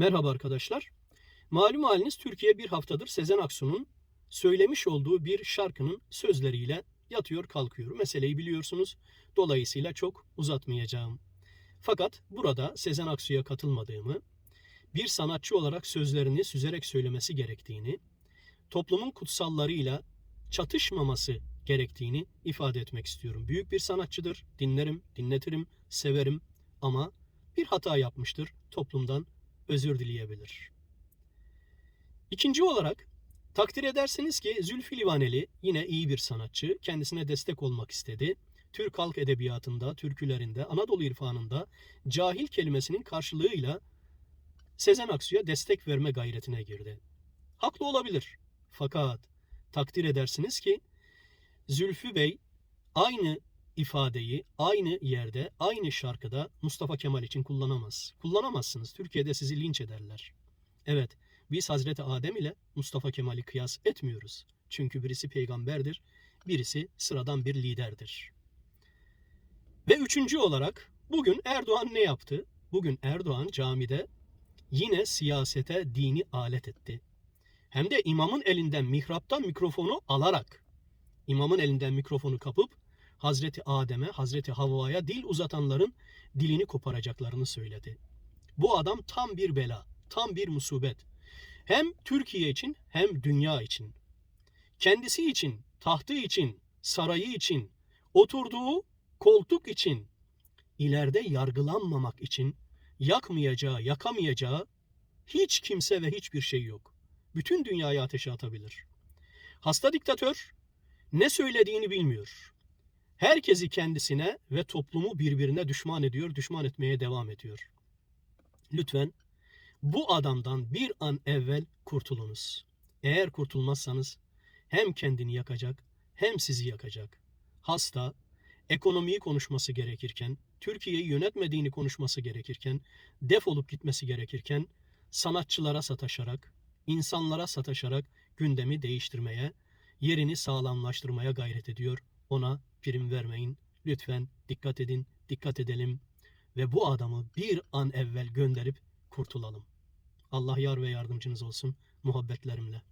Merhaba arkadaşlar. Malum haliniz Türkiye bir haftadır Sezen Aksu'nun söylemiş olduğu bir şarkının sözleriyle yatıyor kalkıyor. Meseleyi biliyorsunuz. Dolayısıyla çok uzatmayacağım. Fakat burada Sezen Aksu'ya katılmadığımı, bir sanatçı olarak sözlerini süzerek söylemesi gerektiğini, toplumun kutsallarıyla çatışmaması gerektiğini ifade etmek istiyorum. Büyük bir sanatçıdır. Dinlerim, dinletirim, severim ama bir hata yapmıştır. Toplumdan özür dileyebilir. İkinci olarak takdir edersiniz ki Zülfü Livaneli yine iyi bir sanatçı. Kendisine destek olmak istedi. Türk halk edebiyatında, türkülerinde, Anadolu irfanında cahil kelimesinin karşılığıyla Sezen Aksu'ya destek verme gayretine girdi. Haklı olabilir. Fakat takdir edersiniz ki Zülfü Bey aynı ifadeyi aynı yerde, aynı şarkıda Mustafa Kemal için kullanamaz. Kullanamazsınız. Türkiye'de sizi linç ederler. Evet, biz Hazreti Adem ile Mustafa Kemal'i kıyas etmiyoruz. Çünkü birisi peygamberdir, birisi sıradan bir liderdir. Ve üçüncü olarak bugün Erdoğan ne yaptı? Bugün Erdoğan camide yine siyasete dini alet etti. Hem de imamın elinden mihraptan mikrofonu alarak, imamın elinden mikrofonu kapıp Hazreti Adem'e, Hazreti Havva'ya dil uzatanların dilini koparacaklarını söyledi. Bu adam tam bir bela, tam bir musibet. Hem Türkiye için hem dünya için. Kendisi için, tahtı için, sarayı için, oturduğu koltuk için, ileride yargılanmamak için yakmayacağı, yakamayacağı hiç kimse ve hiçbir şey yok. Bütün dünyayı ateşe atabilir. Hasta diktatör ne söylediğini bilmiyor. Herkesi kendisine ve toplumu birbirine düşman ediyor, düşman etmeye devam ediyor. Lütfen bu adamdan bir an evvel kurtulunuz. Eğer kurtulmazsanız hem kendini yakacak hem sizi yakacak. Hasta, ekonomiyi konuşması gerekirken, Türkiye'yi yönetmediğini konuşması gerekirken, defolup gitmesi gerekirken sanatçılara sataşarak, insanlara sataşarak gündemi değiştirmeye, yerini sağlamlaştırmaya gayret ediyor. Ona prim vermeyin. Lütfen dikkat edin, dikkat edelim ve bu adamı bir an evvel gönderip kurtulalım. Allah yar ve yardımcınız olsun muhabbetlerimle.